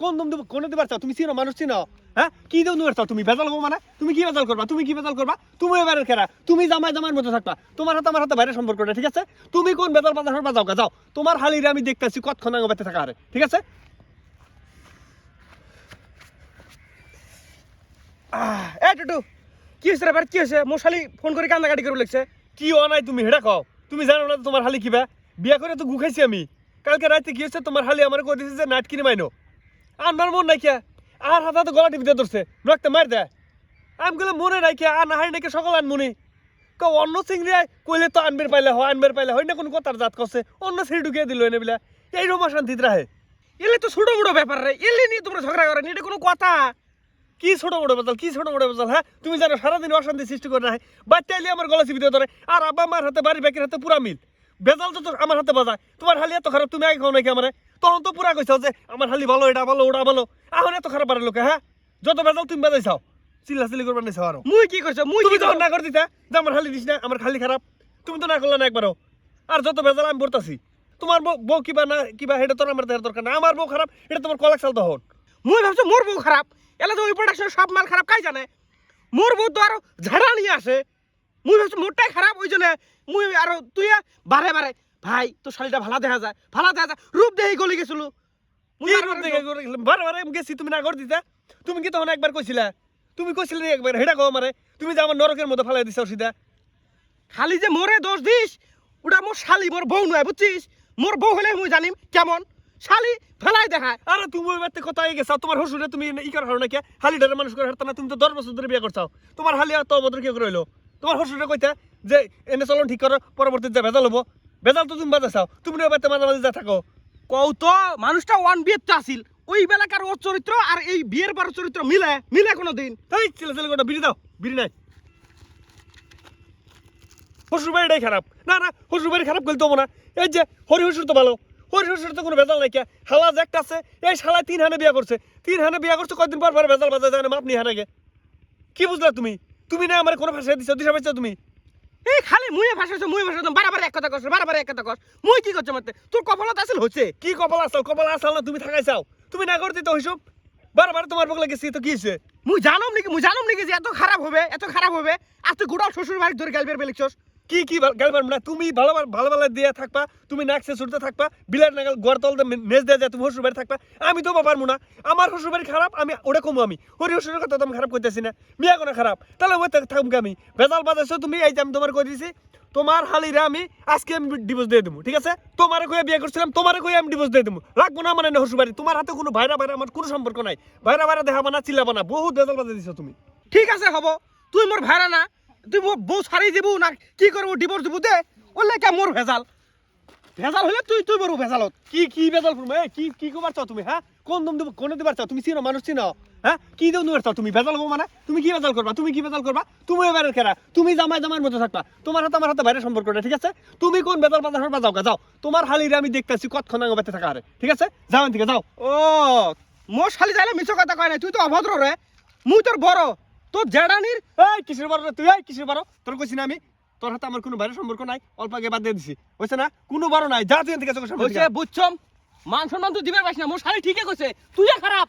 কোন দম দেবো কোনে দিবার চাও? তুমি চিনো মানুষ চিনো? হ্যাঁ? কি দম দিবার চাও তুমি? ভেজাল হব মানে? তুমি কি ভেজাল করবা? তুমি কি ভেজাল করবা? তুমি এবারে খেরা তুমি জামাই জামার মতো থাকবা। তোমার হাতে আমার হাতে বাইরে সম্পর্ক নেই, ঠিক আছে? তুমি কোন ভেজাল বাজার বাজাও গা যাও। তোমার হালিরে আমি দেখতেছি কতক্ষণ আগে থাকা হারে ঠিক আছে? এ টুটু কি হয়েছে রে এবার কি হয়েছে? মশালি ফোন করে কান্দাকাটি করে লাগছে। কি অনাই তুমি? হেডা খাও তুমি জানো না তোমার হালি কিবা বিয়া করে তো গুখাইছি আমি। কালকে রাতে কি হচ্ছে তোমার হালি আমার কই দিছে যে নাট কিনে মাইনো। আনবার মন নাই কিয়া আর হাতে তো গলা টিপি দিয়ে ধরছে। রক্তে মার দেয় আমি গেলে মনে নাই কিয়া আর না হাই নাকি সকাল আনমুনি। ক অন্য চিংড়ি কইলে তো আনবের পাইলে হয়, আনবের পাইলে হয় না, কোনো কথার জাত করছে অন্য সিঁড়ি ঢুকিয়ে দিল এনে বিলা, এই রকম শান্তিতে রাহে। এলে তো ছোট বড় ব্যাপার রে, এলে নিয়ে তোমরা ঝগড়া করেন এটা কোনো কথা? কি ছোট বড় বেজাল, কি ছোট বড় বেজাল হ্যাঁ? তুমি জানো, সারাদিন অশান্তি সৃষ্টি করে রাখে বাচ্চা এলে আমার গলা চিপি দিয়ে ধরে, আর আব্বা আমার হাতে বাড়ি ব্যাকের হাতে পুরা মিল। বেজাল তো আমার হাতে বাজায়। তোমার হালি এত খারাপ, তুমি আগে খাও নাকি আমারে? তখন তো পুরা কইছাও যে আমার হালি ভালো এটা ভালো ওটা ভালো। এখন এত খারাপ পারে লোকে হ্যাঁ? যত বেজাল তুমি বাজাইছাও। চিল্লা চিল্লি করবার নিছো আরও। মুই কি করছ মুই তুমি কি তখন না করে দিতা যে আমার হালি দিস না আমার খালি খারাপ তুমি তো না করলে না একবারও। আর যত বেজাল আমি বলতাছি তোমার বউ- কিবা না কিবা এটা তোর আমার দেওয়ার দরকার না। আমার বউ খারাপ এটা তোমার কলাক চাল তখন মুই ভাবছ মোর বউ খারাপ? এলে তো ওই প্রোডাকশন সব মাল খারাপ কাই জানে? মোর বউ তো আরও ঝাড়া নিয়ে আসে। মুই ভাবছ মোরটাই খারাপ ওই জন্য মুই আরও তুই বারে বারে ভাই তোর শাড়িটা ভালো দেখা যায়। ভালো দেখা যায়। রূপ দেখে গলি গেছিল। করে গেছি তুমি না করে দিতা? তুমি কি তখন একবার কইছিলা? তুমি কইছিলে নি একবার? হেডা কো আমারে। তুমি যে আমার নরকের মধ্যে ফালাই দিছাও সিধা। খালি যে মোরে দোষ দিস ওটা মোর শালি মোর বউ নয় বুঝছিস? মোর বউ হলে মুই জানিম কেমন। শালি ফেলাই দেখায়। আরে তুমি ওই বাড়িতে কথা গেছা? তোমার হসুরে তুমি ই করার হারো নাকি হালি ডারে মানুষ করে হারতা না তুমি তো দশ বছর ধরে বিয়ে করছাও তোমার হালি আর তো অভদ্র কি করে হইল তোমার হসুরে কইতা যে এনে চলন ঠিক করো পরবর্তীতে ভেজাল হব। ভেজাল তো তুমি বাজাছাও তুমি ওই বাড়িতে মাঝে মাঝে যা থাকো। কও তো মানুষটা ওয়ান বিয়ের তো আসিল ওই বেলাকার ওর চরিত্র আর এই বিয়ের পর চরিত্র মিলে মিলে কোনো দিন তাই ছেলে ছেলে কোটা বিড়ি দাও বিড়ি নাই। শ্বশুর বাড়িটাই খারাপ। না না শ্বশুর বাড়ি খারাপ করলে তো না। এই যে হরি শ্বশুর তো ভালো। হরি শ্বশুর তো কোনো ভেজাল নাই কে। হালা যে একটা আছে এই শালা তিন হানে বিয়া করছে। তিন হানে বিয়া করছে কয়দিন পর পর ভেজাল বাজায় যায় না মাপ নিয়ে হানাগে কি বুঝলা তুমি? তুমি না আমার কোনো ভাষা দিছো দিশা পাইছো তুমি? এই খালি মুয়ে ভাসাইছো মুয়ে ভাসাইছো বারবার এক কথা করছ বারবার এক কথা কর মুই কি করছ মতে? তোর কপালত আসিল হচ্ছে কি কপাল আসাল কপাল আসাল না তুমি থাকাই চাও। তুমি না করতে তো হইসব বারবার তোমার বগলে গেছি তো কি হয়েছে মুই জানম নাকি মুই জানম নাকি যে এত খারাপ হবে এত খারাপ হবে। আর তুই গোটা শ্বশুর বাড়ি ধরে গেলবের বেলিকছস। কি কি গাল না তুমি ভালো ভালো ভালো দিয়ে থাকবা, তুমি নাকসে ছুটতে থাকবা বিলার নাগাল গড় তলতে মেজ দিয়ে যায়, তুমি শ্বশুর বাড়ি থাকবা, আমি তো পারব না আমার শ্বশুর বাড়ি খারাপ, আমি ওটা কমু আমি। হরি শ্বশুরের কথা তো আমি খারাপ করতেছি না, মিয়া কোনো খারাপ। তাহলে ওই থাকব আমি? ভেজাল বাজাইছো তুমি, এই যে আমি তোমার কই দিছি, তোমার হালিরা আমি, আজকে আমি ডিভোর্স দিয়ে দেবো ঠিক আছে? তোমার কয়ে বিয়ে করছিলাম, তোমার কয়ে আমি ডিভোর্স দিয়ে দেবো রাখব না মানে শ্বশুর বাড়ি, তোমার হাতে কোনো ভাইরা ভাইরা আমার কোনো সম্পর্ক নাই। ভাইরা ভাইরা দেখাবো না, চিল্লাবো না, বহুত ভেজাল বাজাই দিছো তুমি। ঠিক আছে হব, তুই মোর ভাড়া না তুই বউ ছাড়ি দিব না কি করব ডিভোর্স দিব দে। ওলে কে মোর ভেজাল? ভেজাল হলে তুই তুই বড় ভেজালত। কি কি ভেজাল এ কি কি কবার চাও তুমি হ্যাঁ কোন দম দেবো কোনে দিবার চাও? তুমি চিনো মানুষ চিনো হ্যাঁ কি দেব দিবার চাও? তুমি ভেজাল হব মানে? তুমি কি ভেজাল করবা তুমি কি বেজাল করবা তুমি এবারে খেরা তুমি জামাই জামাইয়ের মতো থাকবা। তোমার হাতে আমার হাতে বাইরে সম্পর্ক নেই, ঠিক আছে? তুমি কোন বেজাল বাজার বাজাও গা যাও। তোমার হালিরে আমি দেখতেছি কতক্ষণ আগে বেঁচে থাকা হারে ঠিক আছে? যাও থেকে যাও। ও মোর শালি যাইলে মিছো কথা কয় না তুই তো অভদ্র রে মুই তোর বড়। তোর জেডানির এই কিসের বারো তুই? এই কিসের বারো তোর কইছি না আমি? তোর হাতে আমার কোনো বাইরে সম্পর্ক নাই অল্প আগে বাদ দিয়ে দিছি। হয়েছে না কোনো বারো নাই যা তুই থেকে বুঝছম? মান সম্মান তো দিবে পারিস না মোর শাড়ি ঠিকই কইছে তুই খারাপ।